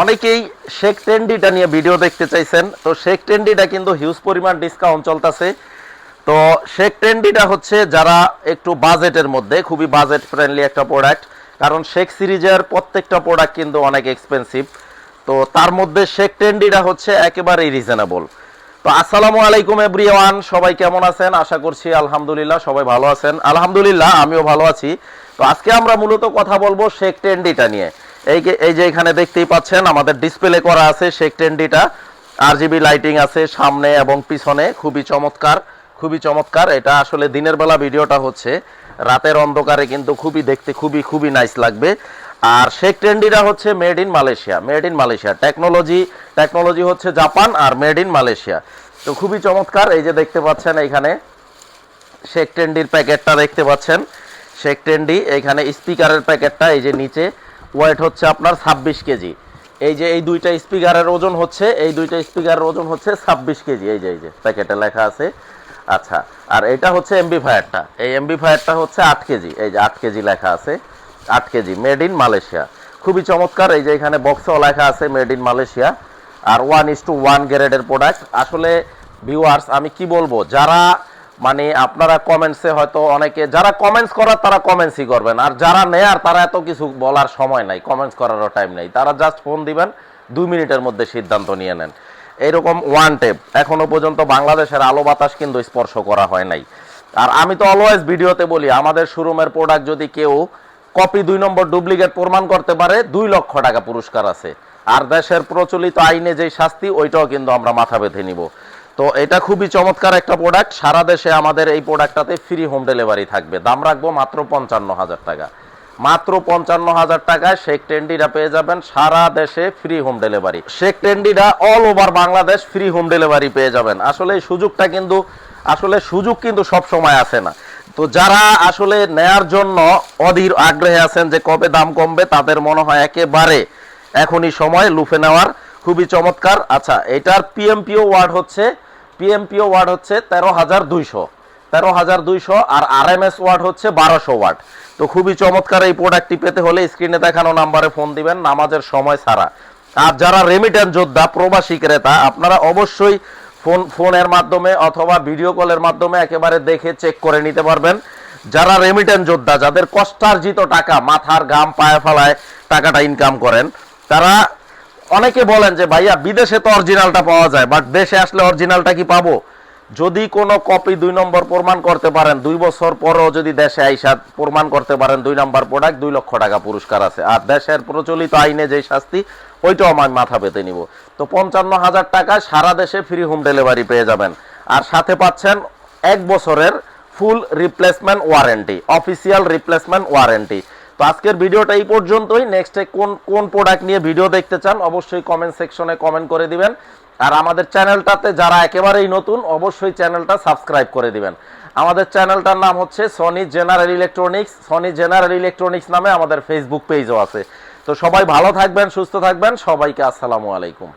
অনেকেই শেখ টেন্ডিটা নিয়ে ভিডিও দেখতে চাইছেন। তো শেখ টেন্ডিটা কিন্তু হিউজ পরিমাণ ডিসকাউন্ট চলতেছে। তো শেখ টেন্ডিটা হচ্ছে যারা একটু বাজেটের মধ্যে, খুবই বাজেট ফ্রেন্ডলি একটা প্রোডাক্ট কারণ শেখ সিরিজের প্রত্যেকটা প্রোডাক্ট কিন্তু অনেক এক্সপেন্সিভ তো তার মধ্যে শেখ টেন্ডিটা হচ্ছে একেবারেই রিজনেবল তো আসসালামু আলাইকুম এভরিওয়ান সবাই কেমন আছেন? আশা করছি আলহামদুলিল্লাহ সবাই ভালো আছেন। আলহামদুলিল্লাহ, আমিও ভালো আছি। তো আজকে আমরা মূলত কথা বলব শেখ টেন্ডিটা নিয়ে। এই যে- এই যে এখানে দেখতেই পাচ্ছেন, আমাদের ডিসপ্লে করা আছে শেখ টেন্ডিটা আর জিবি লাইটিং আছে সামনে এবং পিছনে, খুবই চমৎকার খুবই চমৎকার। এটা আসলে দিনের বেলা ভিডিওটা হচ্ছে, রাতের অন্ধকারে কিন্তু খুবই দেখতে খুবই খুবই নাইস লাগবে। আর শেখ ট্রেন্ডিরা হচ্ছে made in Malaysia made in Malaysia technology technology হচ্ছে জাপান আর মেড ইন মালয়েশিয়া তো খুবই চমৎকার, এই যে দেখতে পাচ্ছেন এখানে শেখ ট্রেন্ডির প্যাকেটটা দেখতে পাচ্ছেন। শেখ ট্রেন্ডি, এখানে স্পিকারের প্যাকেটটা, এই যে নিচে। ওয়েট হচ্ছে আপনার ছাব্বিশ কেজি। এই যে এই দুইটা স্পিকারের ওজন হচ্ছে, এই দুইটা স্পিকারের ওজন হচ্ছে ছাব্বিশ কেজি। এই যে এই যে, প্যাকেটে লেখা আছে। আচ্ছা আর এটা হচ্ছে এমবি ফায়ারটা এই এমবি ফায়ারটা হচ্ছে আট কেজি। এই যে আট কেজি লেখা আছে। আট কেজি, মেড ইন মালয়েশিয়া। খুবই চমৎকার, এই যে এখানে বক্সেও লেখা আছে মেড ইন মালয়েশিয়া। আর ওয়ান ইস টু ওয়ান গ্রেডের প্রোডাক্ট। আসলে ভিউয়ার্স, আমি কি বলব? যারা মানে আপনারা কমেন্টসে হয়তো অনেকে, যারা কমেন্টস করার তারা কমেন্টসই করবেন। আর যারা নেয়ার তারা এত কিছু বলার সময় নাই কমেন্টস করারও টাইম নেই। তারা জাস্ট ফোন দিবেন, দুই মিনিটের মধ্যে সিদ্ধান্ত নিয়ে নেন। এইরকম ওয়ান টেপ এখনও পর্যন্ত বাংলাদেশের আলো বাতাস কিন্তু স্পর্শ করা হয় নাই। আর আমি তো অলওয়েজ ভিডিওতে বলি, আমাদের শোরুমের প্রোডাক্ট যদি কেউ কপি দুই নম্বর ডুপ্লিকেট প্রমাণ করতে পারে, দুই লক্ষ টাকা পুরস্কার আছে। আর দেশের প্রচলিত আইনে যেই শাস্তি, ওইটাও কিন্তু আমরা মাথা বেঁধে নিব। তো এটা খুবই চমৎকার একটা প্রোডাক্ট সারা দেশে আমাদের এই প্রোডাক্টটাতে ফ্রি হোম ডেলিভারি থাকবে। দাম রাখব মাত্র পঞ্চান্ন হাজার টাকা। মাত্র পঞ্চান্ন হাজার টাকায় শেখ টেন্ডিটা পেয়ে যাবেন সারা দেশে ফ্রি হোম ডেলিভারি শেখ টেন্ডিটা all over Bangladesh free home delivery পেয়ে যাবেন। আসলে এই সুযোগটা কিন্তু, আসলে সুযোগ কিন্তু সব সময় আসে না। তো যারা আসলে নেয়ার জন্য অধীর আগ্রহে আছেন যে কবে দাম কমবে, তাদের মনে হয় একেবারে এখনই সময় লুফে নেওয়ার। খুবই চমৎকার। আচ্ছা এটার পিএমপিও ওয়ার্ড হচ্ছে পিএমপিও ওয়ার্ড হচ্ছে তেরো হাজার দুইশো। তেরো হাজার দুইশো আর আর এম এস ওয়ার্ড হচ্ছে বারোশো ওয়াট তো খুবই চমৎকার এই প্রোডাক্টটি পেতে হলে স্ক্রিনে দেখানো নাম্বারে ফোন দিবেন, নামাজের সময় ছাড়া। আর যারা রেমিটেন্স যোদ্ধা, প্রবাসী ক্রেতা, আপনারা অবশ্যই ফোন ফোনের মাধ্যমে অথবা ভিডিও কলের মাধ্যমে একেবারে দেখে চেক করে নিতে পারবেন। যারা রেমিটেন্স যোদ্ধা, যাদের কষ্টার্জিত টাকা, মাথার গাম পায়ে ফেলায় টাকাটা ইনকাম করেন, তারা অনেকে বলেন যে, ভাইয়া, বিদেশে তো অরিজিনালটা পাওয়া যায় বাট দেশে আসলে অরিজিনালটা কি পাবো? যদি কোনো কপি দুই নম্বর প্রমাণ করতে পারেন, দুই বছর পরও যদি দেশে আইসা প্রমাণ করতে পারেন, দুই নম্বর প্রোডাক্ট দুই লক্ষ টাকা পুরস্কার আছে। আর দেশের প্রচলিত আইনে যে শাস্তি, ওইটাও আমার মাথা পেতে নিব। তো পঞ্চান্ন হাজার টাকা সারা দেশে ফ্রি হোম ডেলিভারি পেয়ে যাবেন। আর সাথে পাচ্ছেন এক বছরের full replacement warranty official replacement warranty আজকের ভিডিওটা এই পর্যন্তই। নেক্সটে কোন কোন প্রোডাক্ট নিয়ে ভিডিও দেখতে চান, অবশ্যই কমেন্ট সেকশনে কমেন্ট করে দিবেন। আর আমাদের চ্যানেলটাতে যারা একেবারেই নতুন, অবশ্যই চ্যানেলটা সাবস্ক্রাইব করে দিবেন। আমাদের চ্যানেলটার নাম হচ্ছে Sony general electronics Sony general electronics নামে আমাদের ফেসবুক পেজও আছে। তো সবাই ভালো থাকবেন, সুস্থ থাকবেন। সবাইকে আসসালামু আলাইকুম।